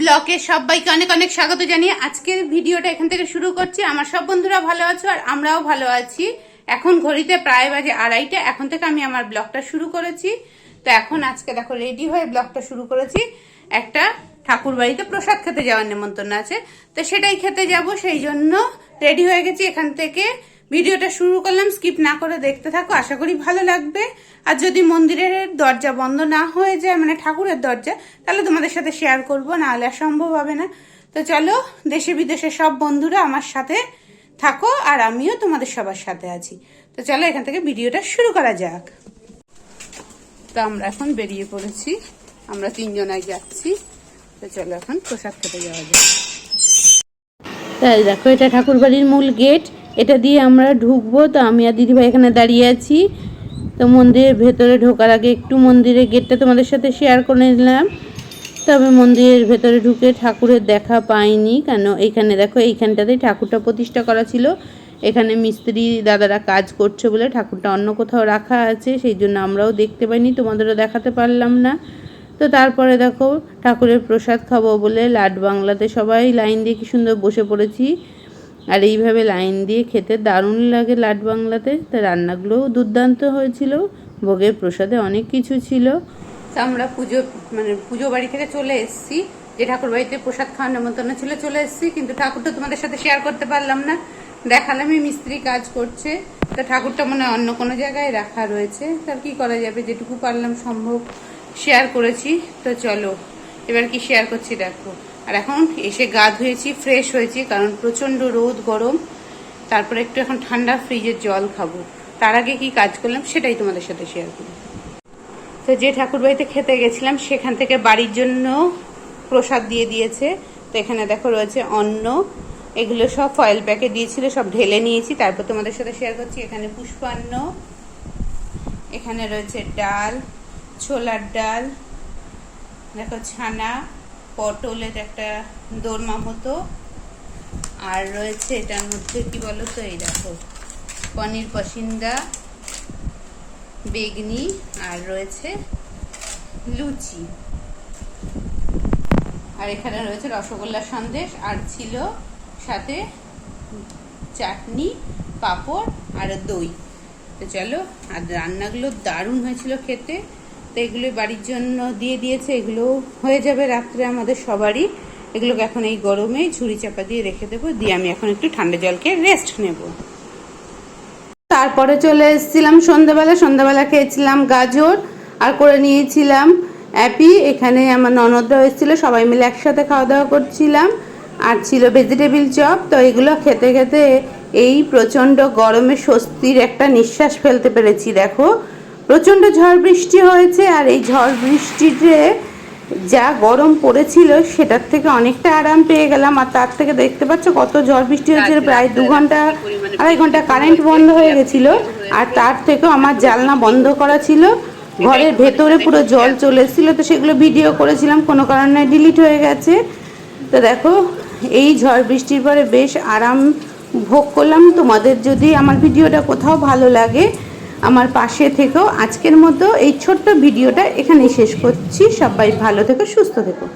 ব্লকে সবাইকে অনেক অনেক স্বাগত জানিয়ে আজকের ভিডিওটা এখান থেকে শুরু করছি। আমার সব বন্ধুরা ভালো আছো আর আমরাও ভালো আছি। এখন ঘড়িতে প্রায় বাজে আড়াইটা, এখন থেকে আমি আমার ব্লগটা শুরু করেছি। তো এখন আজকে দেখো রেডি হয়ে ব্লগটা শুরু করেছি। একটা ঠাকুর বাড়িতে প্রসাদ খেতে যাওয়ার নেমন্তন্ন আছে। তো সেটাই খেতে যাব, সেই জন্য রেডি হয়ে গেছি এখান থেকে। ভিডিওটা শুরু করলাম স্কিপ না করে দেখতে থাকো, আশা করি ভালো লাগবে। আর যদি মন্দিরের দরজা বন্ধ না হয়ে যায় মানে ঠাকুরের দরজা, তাহলে তোমাদের সাথে শেয়ার করব, না হলে আর সম্ভব হবে না। তো চলো, দেশে বিদেশে সব বন্ধুরা আমার সাথে থাকো, আর আমিও তোমাদের সবার সাথে আছি। তো চলো, এখান থেকে ভিডিওটা শুরু করা যাক। তো আমরা এখন বেরিয়ে পড়েছি, আমরা তিনজনাই যাচ্ছি। তো চলো এখন প্রসাদ খেতে যাওয়া যাক। দেখো, এটা ঠাকুরবাড়ির মূল গেট এটা দিয়ে আমরা ঢুকবো। তো আমি আর দিদিভাই এখানে দাঁড়িয়ে আছি। তো মন্দিরের ভেতরে ঢোকার আগে একটু মন্দিরের গেটটা তোমাদের সাথে শেয়ার করে নিলাম। তবে মন্দিরের ভেতরে ঢুকে ঠাকুরের দেখা পাইনি, কেন এইখানে দেখো এইখানটাতেই ঠাকুরটা প্রতিষ্ঠা করা ছিল। এখানে মিস্ত্রি দাদারা কাজ করছে বলে ঠাকুরটা অন্য কোথাও রাখা আছে, সেই জন্য আমরাও দেখতে পাইনি, তোমাদেরও দেখাতে পারলাম না। তো তারপরে দেখো ঠাকুরের প্রসাদ খাব বলে লাড বাংলাতে সবাই লাইন দিয়ে কি সুন্দর বসে পড়েছি। আর এইভাবে লাইন দিয়ে খেতে দারুণ লাগে লাট বাংলাতে। তা রান্নাগুলোও দুর্দান্ত হয়েছিল, ভোগের প্রসাদে অনেক কিছু ছিল। আমরা পুজো মানে পুজো বাড়ি থেকে চলে এসেছি। যে ঠাকুর বাড়িতে প্রসাদ খাওয়ার নেমন্তন্ন ছিল, চলে এসেছি। কিন্তু ঠাকুরটা তোমাদের সাথে শেয়ার করতে পারলাম না। দেখালামই মিস্ত্রি কাজ করছে। তা ঠাকুরটা মনে অন্য কোনো জায়গায় রাখা রয়েছে। তার কি করা যাবে? যেটুকু পারলাম সম্ভব শেয়ার করেছি। তো চলো, এবার কি শেয়ার করছি দেখো। আর এখন এসে গা ধুয়েছি ফ্রেশ হয়েছি, কারণ প্রচণ্ড রোদ, গরম। তারপরে একটু এখন ঠান্ডা ফ্রিজের জল খাব। তার আগে কি কাজ করলাম সেটাই তোমাদের সাথে শেয়ার করি তো যে ঠাকুর বাড়িতে খেতে গেছিলাম, সেখান থেকে বাড়ির জন্য প্রসাদ দিয়ে দিয়েছে। তো এখানে দেখো রয়েছে অন্ন। এগুলো সব ফয়েল প্যাকে দিয়েছিল, সব ঢেলে নিয়েছি। তারপর তোমাদের সাথে শেয়ার করছি, এখানে পুষ্পান্ন, এখানে রয়েছে ডাল, ছোলার ডাল, দেখো ছানা পটলের একটা দোরমা মতো। আর রয়েছে এটার মধ্যে কি বলো তো এই দেখো, পনির পসিন্দা বেগনি, আর রয়েছে লুচি। আর এখানে রয়েছে রসগোল্লা সন্দেশ, আর ছিল সাথে চাটনি, পাঁপড়, আর দই। তো চলো, আর রান্নাগুলো দারুণ হয়েছিল খেতে। তো এগুলো বাড়ির জন্য দিয়ে দিয়েছে, এগুলো হয়ে যাবে রাত্রে আমাদের সবারই। এগুলোকে এখন এই গরমে ঝুড়ি চাপা দিয়ে রেখে দেবো, দিয়ে আমি এখন একটু ঠান্ডা জলকে রেস্ট নেব। তারপরে চলে এসেছিলাম সন্ধ্যাবেলা সন্ধ্যাবেলা খেয়েছিলাম গাজর আর করে নিয়েছিলাম অ্যাপি, এখানে আমার ননদরাও এসেছিল, সবাই মিলে একসাথে খাওয়া দাওয়া করছিলাম। আর ছিল ভেজিটেবিল চপ তো এগুলো খেতে খেতে এই প্রচণ্ড গরমে স্বস্তির একটা নিঃশ্বাস ফেলতে পেরেছি, দেখো। প্রচণ্ড ঝড় বৃষ্টি হয়েছে আর এই ঝড় বৃষ্টিতে যা গরম পড়েছিল সেটার থেকে অনেকটা আরাম পেয়ে গেলাম। আর তার থেকে দেখতে পাচ্ছ কত ঝড় বৃষ্টি হয়েছিল প্রায় দু ঘণ্টা আড়াই ঘণ্টা কারেন্ট বন্ধ হয়ে গেছিল। আর তার থেকেও আমার জালনা বন্ধ করা ছিল। ঘরের ভেতরে পুরো জল চলে এসেছিল। তো সেগুলো ভিডিও করেছিলাম কোনো কারণে ডিলিট হয়ে গেছে। তো দেখো এই ঝড় বৃষ্টির পরে বেশ আরাম ভোগ করলাম। তোমাদের যদি আমার ভিডিওটা কোথাও ভালো লাগে আমার পাশে থেকেও আজকের মতো এই ছোট্ট ভিডিওটা এখানে শেষ করছি। সবাই ভালো থেকো, সুস্থ থেকো।